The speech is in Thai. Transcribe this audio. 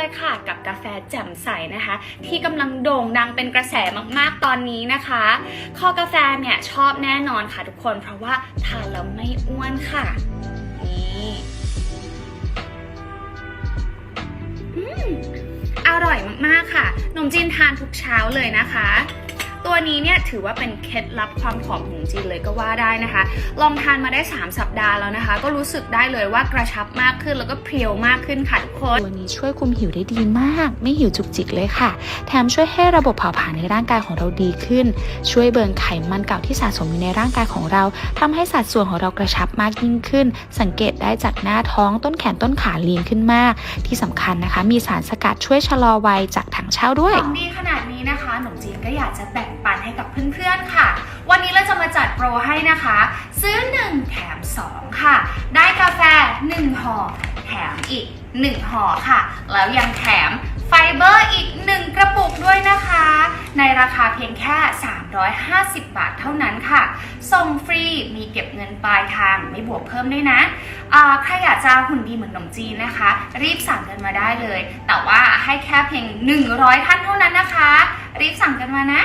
เลยค่ะ กับกาแฟแจ่มใสนะคะ ที่กำลังโด่งดังเป็นกระแสมากๆตอนนี้นะคะคอกาแฟเนี่ยชอบแน่นอนค่ะทุกคน เพราะว่าทานแล้วไม่อ้วนค่ะ นี่อร่อยมากๆค่ะ นมจีนทานทุกเช้าเลยนะคะ ตัวนี้เนี่ยถือว่าเป็นเคล็ดลับความผอมของจีนเลยก็ว่าได้นะคะ ลองทานมาได้ 3 สัปดาห์แล้วนะคะ ก็รู้สึกได้เลยว่ากระชับมากขึ้นแล้วก็เพรียวมากขึ้นค่ะทุกคน ตัวนี้ช่วยคุมหิวได้ดีมาก ไม่หิวจุกจิกเลยค่ะ แถมช่วยให้ระบบเผาผลาญในร่างกายของเราดีขึ้น ช่วยเบิร์นไขมันเก่าที่สะสมอยู่ในร่างกายของเราทำให้สัดส่วนของเรากระชับมากยิ่งขึ้น สังเกตได้จากหน้าท้องต้นแขนต้นขาลีนขึ้นมาก ที่สำคัญนะคะ มีสารสกัดช่วยชะลอวัยจากถังเช่าด้วยของดีขนาดนี้นะคะหนมจีนก็อยากจะแบ่งปันให้กับเพื่อนๆค่ะ วันนี้เราจะมาจัดโปรให้นะคะ ซื้อ 1 แถม 2 ค่ะ ได้กาแฟ 1ห่อแถมอีก 1ห่อค่ะ แล้วยังแถมไฟเบอร์อีก 1 กระปุกด้วยนะคะ ในราคาเพียงแค่ 350 บาทเท่านั้นค่ะ ส่งฟรีมีเก็บเงินปลายทางไม่บวกเพิ่มด้วยนะใครอยากจะหุ่นดีเหมือนขนมจีนนะคะ รีบสั่งกันมาได้เลย แต่ว่าให้แค่เพียง 100 ท่านเท่านั้นนะคะ รีบสั่งกันมานะ